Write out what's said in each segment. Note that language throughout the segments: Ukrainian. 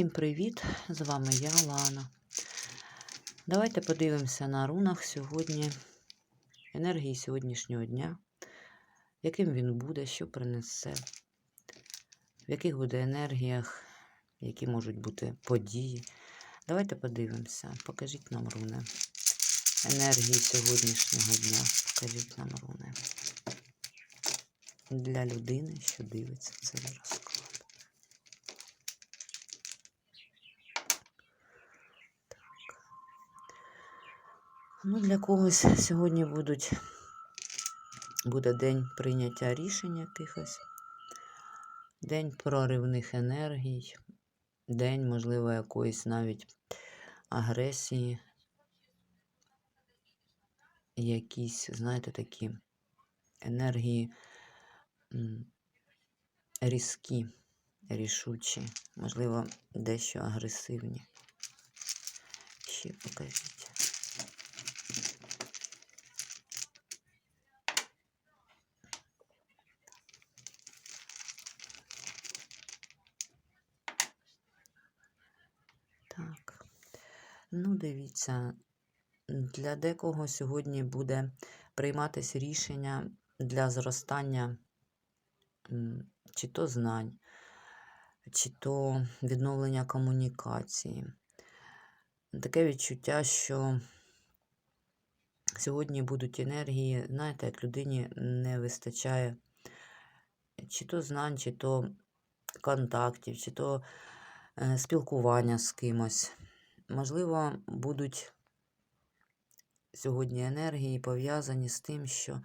Всім привіт! З вами я, Лана. Давайте подивимося на рунах сьогодні, енергії сьогоднішнього дня, яким він буде, що принесе, в яких буде енергіях, які можуть бути події. Давайте подивимося. Покажіть нам руни. Енергії сьогоднішнього дня. Покажіть нам руни. Для людини, що дивиться цей розклад. Ну, для когось сьогодні будуть, буде день прийняття рішень якихось, день проривних енергій, день, можливо, якоїсь навіть агресії, якісь, знаєте, такі енергії різкі, рішучі, можливо, дещо агресивні. Ще покажіть. Так. Ну, дивіться, для декого сьогодні буде прийматися рішення для зростання чи то знань, чи то відновлення комунікації. Таке відчуття, що сьогодні будуть енергії, знаєте, як людині не вистачає чи то знань, чи то контактів, чи то е, спілкування з кимось. Можливо, будуть сьогодні енергії пов'язані з тим, що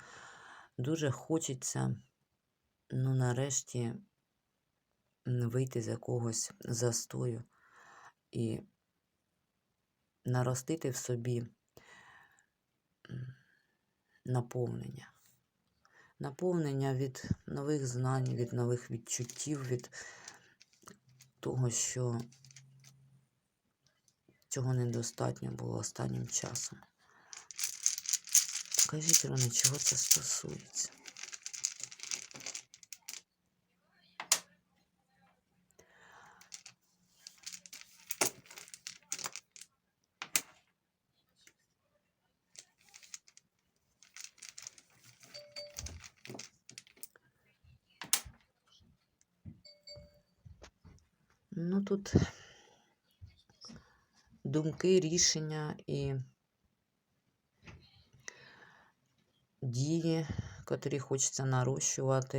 дуже хочеться, ну, нарешті, вийти з якогось застою і наростити в собі наповнення. Наповнення від нових знань, від нових відчуттів, від того, що цього недостатньо було останнім часом. Покажіть, Рони, чого це стосується? Ну тут думки, рішення і дії, котрі хочеться нарощувати,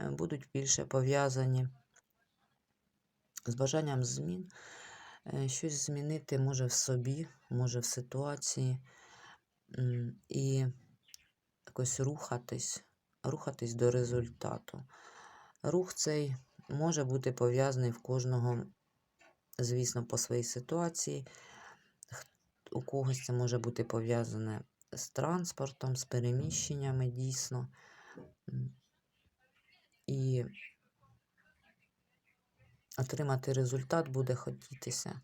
е, будуть більше пов'язані з бажанням змін. Е, Щось змінити може в собі, може в ситуації, і якось рухатись, рухатись до результату. Рух цей може бути пов'язаний в кожного, звісно, по своїй ситуації. У когось це може бути пов'язане з транспортом, з переміщеннями дійсно. І отримати результат буде хотітися.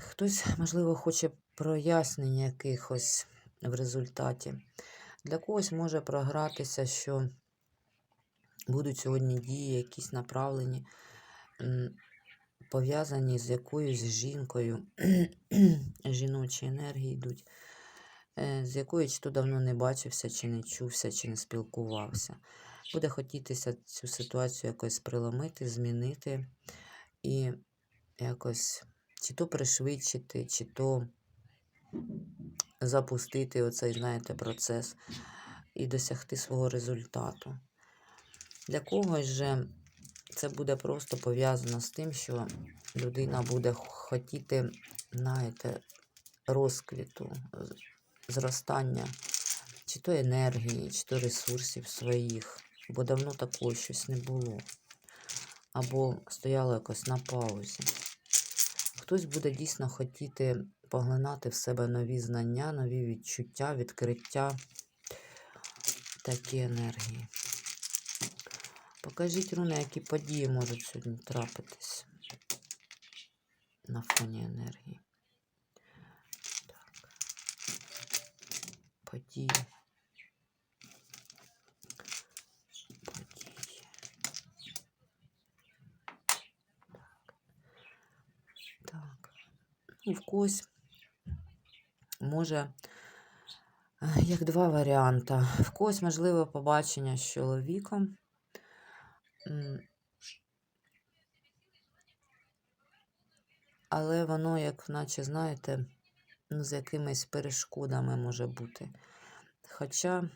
Хтось, можливо, хоче прояснення якихось в результаті. Для когось може програтися, що будуть сьогодні дії, якісь направлені, пов'язані з якоюсь жінкою, жіночі енергії йдуть, е, з якою чи то давно не бачився, чи не чувся, чи не спілкувався. Буде хотітися цю ситуацію якось приломити, змінити і якось чи то пришвидшити, чи то запустити оцей, знаєте, процес і досягти свого результату. Для когось же це буде просто пов'язано з тим, що людина буде хотіти, знаєте, розквіту, зростання чи то енергії, чи то ресурсів своїх, бо давно такого щось не було. Або стояло якось на паузі. Хтось буде дійсно хотіти поглинати в себе нові знання, нові відчуття, відкриття, такі енергії. Покажіть, Руна, які події можуть сьогодні трапитись на фоні енергії. Так. Події. Події. Так. Ну, в когось може е, як два варіанти. В когось можливе побачення з чоловіком. Але воно, як наче, знаєте, ну, з якимись перешкодами може бути. Хоча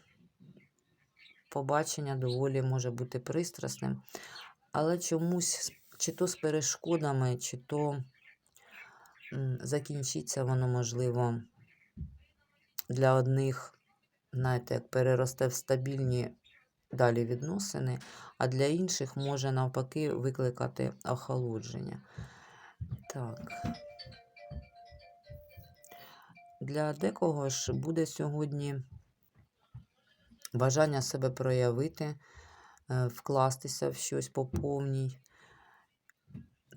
побачення доволі може бути пристрасним, але чомусь чи то з перешкодами, чи то закінчиться воно, можливо, для одних, знаєте, як переросте в стабільні далі відносини, а для інших може навпаки викликати охолодження. Так. Для декого ж буде сьогодні бажання себе проявити, е, вкластися в щось по повній.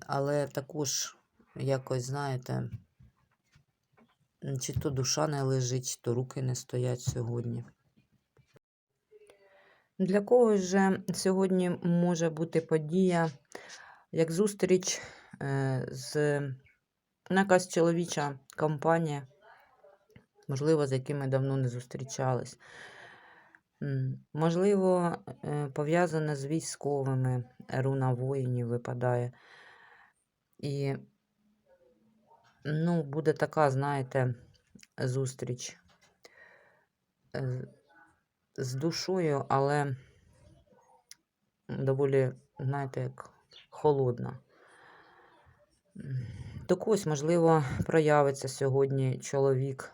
Але також якось, знаєте, чи то душа не лежить, чи то руки не стоять сьогодні. Для когось же сьогодні може бути подія, як зустріч е, з ну, якась чоловіча компанія, можливо, з якими давно не зустрічались. Можливо, е, пов'язане з військовими, руна воїнів випадає. І ну, буде така, знаєте, зустріч е, з душою, але доволі, знаєте, як холодна. До когось, можливо, проявиться сьогодні чоловік.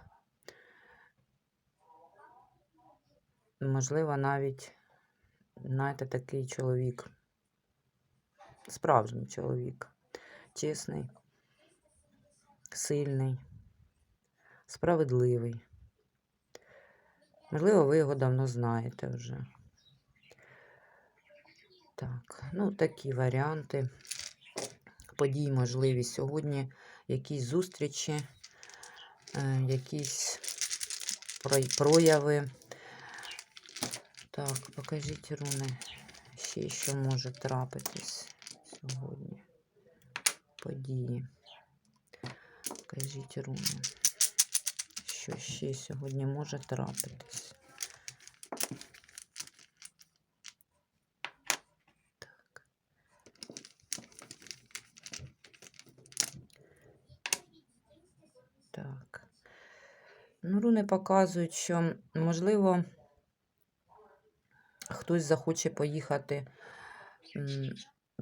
Можливо, навіть, знаєте, такий чоловік, справжній чоловік, чесний, сильний, справедливий. Можливо, ви його давно знаєте вже. Так, ну такі варіанти. Подій можливі сьогодні, якісь зустрічі, е, якісь прояви. Так, покажіть руни, ще що може трапитись сьогодні. Події. Покажіть руни. Що ще сьогодні може трапитись? Так. Так. Ну, руни показують, що, можливо, хтось захоче поїхати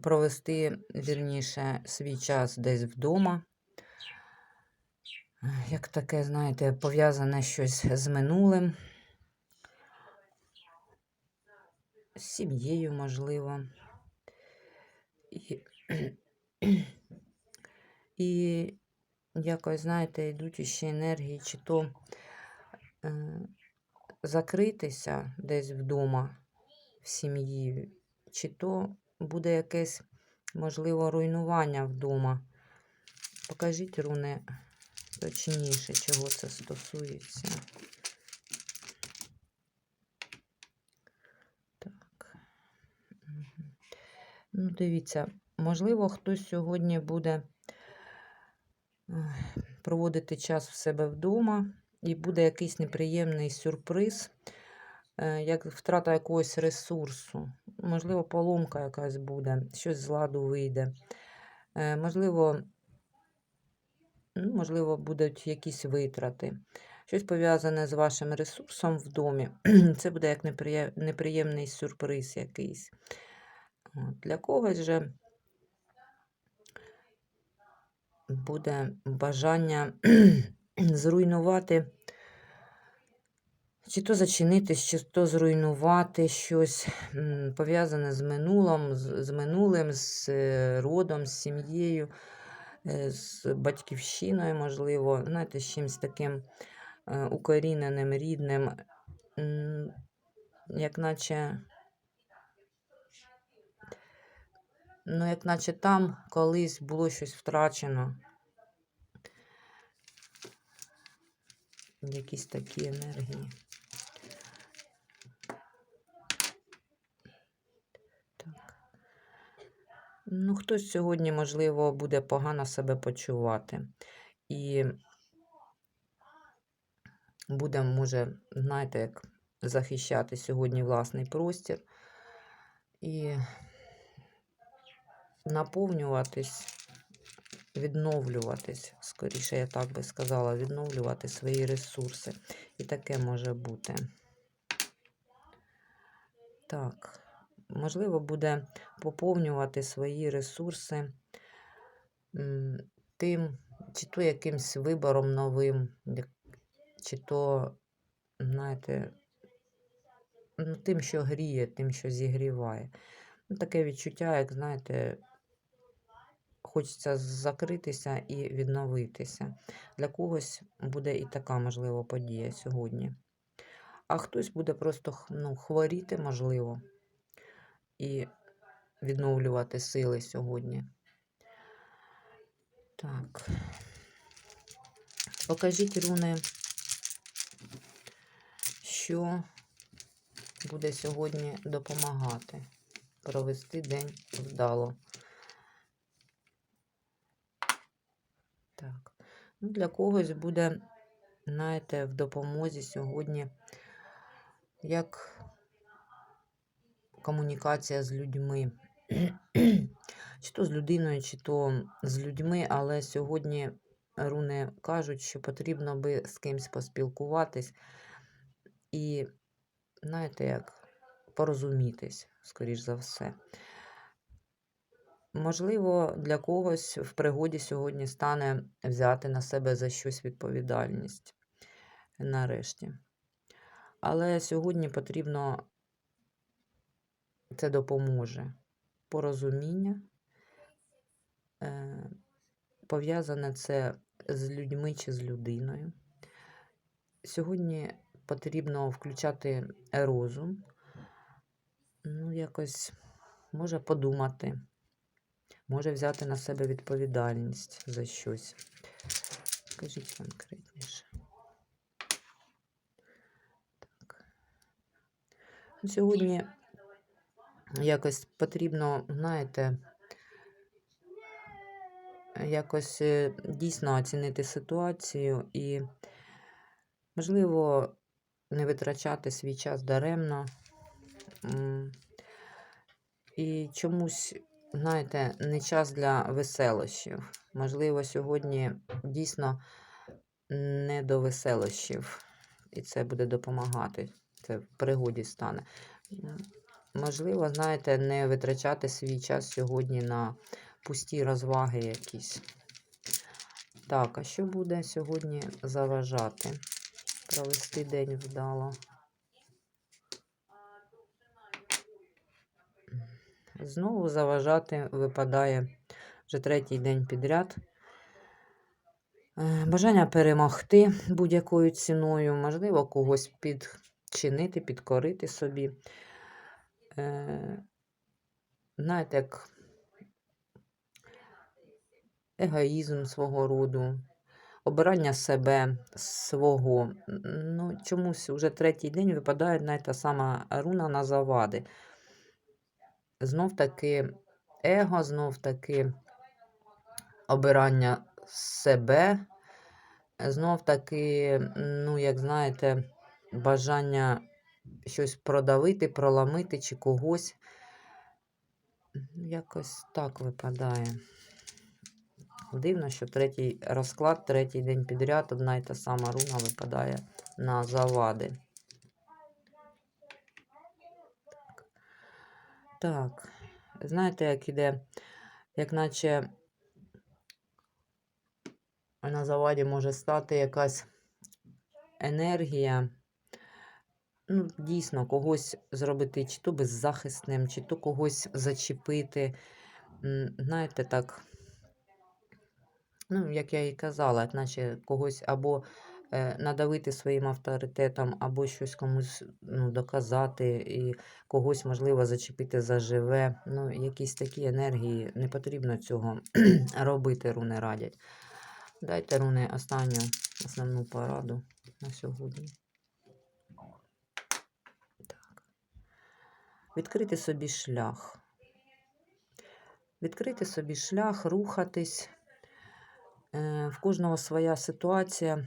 провести, вірніше, свій час десь вдома. Як таке, знаєте, пов'язане щось з минулим, з сім'єю, можливо. І, і якось, знаєте, йдуть іще енергії, чи то е, закритися десь вдома в сім'ї, чи то буде якесь, можливо, руйнування вдома. Покажіть, руни, точніше, чого це стосується. Так. Ну, дивіться, можливо, хтось сьогодні буде проводити час в себе вдома, і буде якийсь неприємний сюрприз, е, як втрата якогось ресурсу. Можливо, поломка якась буде, щось з ладу вийде. Е, Можливо, можливо, будуть якісь витрати. Щось пов'язане з вашим ресурсом в домі. Це буде як неприємний сюрприз якийсь. Для когось же буде бажання зруйнувати, чи то зачинитись, чи то зруйнувати щось пов'язане з минулим, з, з минулим, з е, родом, з сім'єю, з батьківщиною, можливо, знаєте, з чимось таким е, укоріненим, рідним, як наче. Ну, як наче там колись було щось втрачено. Якісь такі енергії. Ну, хтось сьогодні, можливо, буде погано себе почувати. і буде, може, знаєте, як захищати сьогодні власний простір і наповнюватись, відновлюватись, скоріше, я так би сказала, відновлювати свої ресурси. І таке може бути. Так, можливо, буде поповнювати свої ресурси тим, чи то якимсь вибором новим, чи то, знаєте, ну, тим, що гріє, тим, що зігріває. Ну, таке відчуття, як, знаєте, хочеться закритися і відновитися. Для когось буде і така, можливо, подія сьогодні. А хтось буде просто ну, хворіти, можливо, і відновлювати сили сьогодні. Так. Покажіть руни, що буде сьогодні допомагати провести день вдало. Так. Ну, для когось буде, знаєте, в допомозі сьогодні як комунікація з людьми. чи то з людиною, чи то з людьми, але сьогодні руни кажуть, що потрібно би з кимось поспілкуватись і, знаєте, як порозумітись, скоріш за все. Можливо, для когось в пригоді сьогодні стане взяти на себе за щось відповідальність нарешті. Але сьогодні потрібно це допоможе. Порозуміння. Е, Пов'язане це з людьми чи з людиною. Сьогодні потрібно включати розум, ну, якось може подумати, може взяти на себе відповідальність за щось. Скажіть конкретніше. Так. Сьогодні якось потрібно, знаєте, якось е, дійсно оцінити ситуацію і, можливо, не витрачати свій час даремно. І чомусь, знаєте, не час для веселощів. Можливо, сьогодні дійсно не до веселощів, і це буде допомагати. Це в пригоді стане. Можливо, знаєте, не витрачати свій час сьогодні на пусті розваги якісь. Так, а що буде сьогодні заважати? Провести день вдало. Знову заважати випадає вже третій день підряд. Е, Бажання перемогти будь-якою ціною, можливо, когось підчинити, підкорити собі. Е, Знаєте, як егоїзм свого роду, обирання себе, свого. Ну, чомусь вже третій день випадає навіть та сама руна на завади. Знов таки его, знов таки обирання себе, знов таки, ну, як знаєте, бажання щось продавити, проламити чи когось. Якось так випадає. Дивно, що третій розклад, третій день підряд, одна й та сама руна випадає на завади. Так, знаєте, як іде, як наче на заваді може стати якась енергія, ну, дійсно, когось зробити чи то беззахисним, чи то когось зачепити. Знаєте, так, ну, як я і казала, наче когось або е, надавити своїм авторитетом, або щось комусь ну, доказати, і когось, можливо, зачепити заживе. Ну, якісь такі енергії, не потрібно цього робити, руни радять. Дайте руни останню основну пораду на сьогодні. Відкрити собі шлях. Відкрити собі шлях, рухатись, Е, В кожного своя ситуація,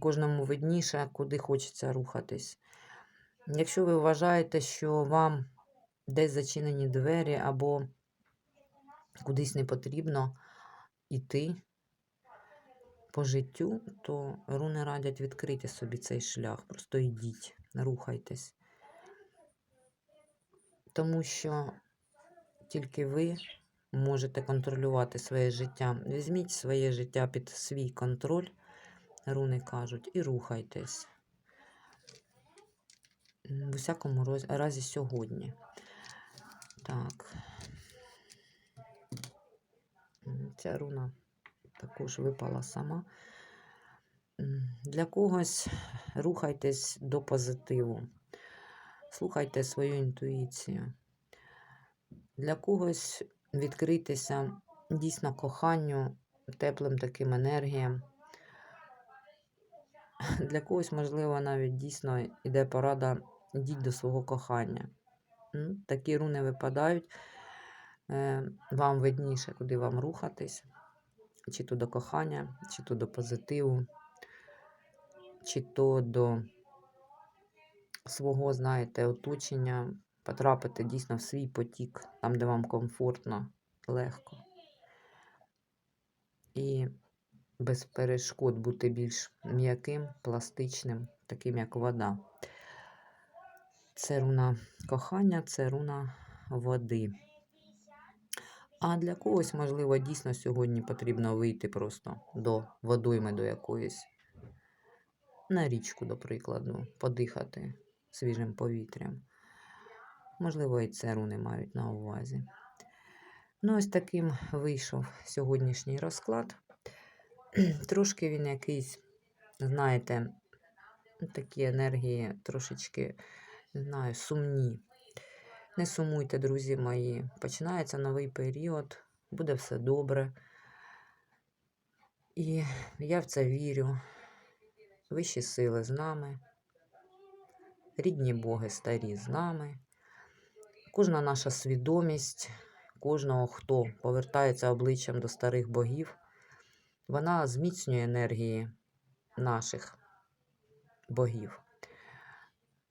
кожному видніше, куди хочеться рухатись. Якщо ви вважаєте, що вам десь зачинені двері або кудись не потрібно йти по життю, то руни радять відкрити собі цей шлях. Просто йдіть, рухайтесь. Тому що тільки ви можете контролювати своє життя. Візьміть своє життя під свій контроль, руни кажуть, і рухайтесь. В усякому разі сьогодні. Так. Ця руна також випала сама. Для когось рухайтесь до позитиву. Слухайте свою інтуїцію. Для когось відкритися дійсно коханню, теплим таким енергіям. Для когось, можливо, навіть дійсно йде порада йдіть до свого кохання. Такі руни випадають. Е, Вам видніше, куди вам рухатись, чи то до кохання, чи то до позитиву, чи то до свого, знаєте, оточення, потрапити дійсно в свій потік, там, де вам комфортно, легко. І без перешкод бути більш м'яким, пластичним, таким як вода. Це руна кохання, це руна води. А для когось, можливо, дійсно сьогодні потрібно вийти просто до водойми до якоїсь. На річку, до прикладу, подихати свіжим повітрям. Можливо, і це руни мають на увазі. Ну, ось таким вийшов сьогоднішній розклад. Трошки він якийсь, знаєте, такі енергії трошечки, не знаю, сумні. Не сумуйте, друзі мої. Починається новий період, буде все добре. І я в це вірю. Вищі сили з нами, рідні боги старі з нами. Кожна наша свідомість, кожного, хто повертається обличчям до старих богів, вона зміцнює енергії наших богів.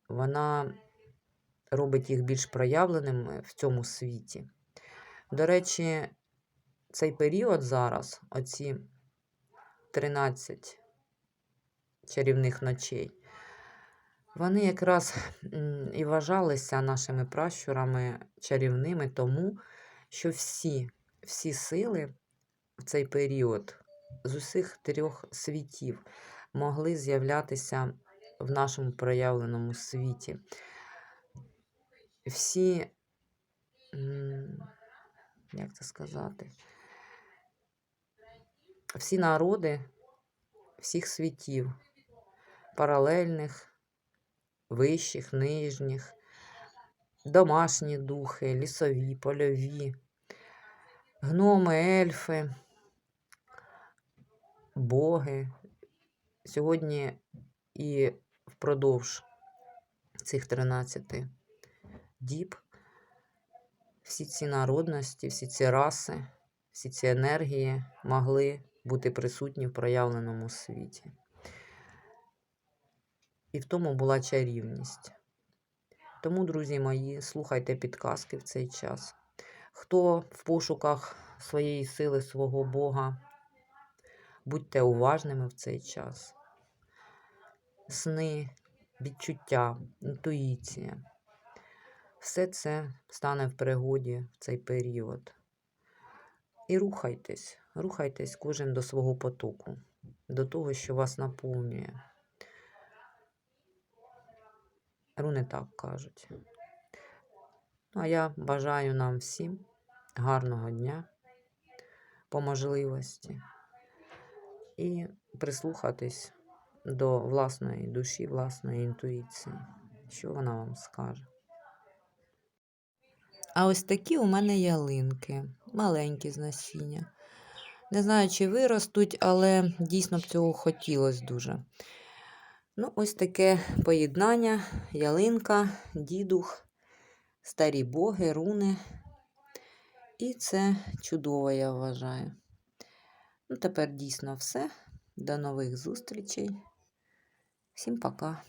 Вона робить їх більш проявленими в цьому світі. До речі, цей період зараз, оці 13 чарівних ночей, вони якраз і вважалися нашими пращурами чарівними, тому що всі, всі сили в цей період з усіх трьох світів могли з'являтися в нашому проявленому світі. Всі, як це сказати, всі народи всіх світів, паралельних, вищих, нижніх, домашні духи, лісові, польові, гноми, ельфи, боги. Сьогодні і впродовж цих 13 діб всі ці народності, всі ці раси, всі ці енергії могли бути присутні в проявленому світі. І в тому була чарівність. Тому, друзі мої, слухайте підказки в цей час. Хто в пошуках своєї сили, свого Бога, будьте уважними в цей час. Сни, відчуття, інтуїція. Все це стане в пригоді в цей період. І рухайтесь, рухайтесь кожен до свого потоку, до того, що вас наповнює. Руни так кажуть. Ну, а я бажаю нам всім гарного дня, по можливості, і прислухатись до власної душі, власної інтуїції, що вона вам скаже. А ось такі у мене ялинки, маленькі з насіння. Не знаю, чи виростуть, але дійсно б цього хотілося дуже. Ну, ось таке поєднання, ялинка, дідух, старі боги, руни. І це чудово, я вважаю. Ну, тепер дійсно все. До нових зустрічей. Всім пока.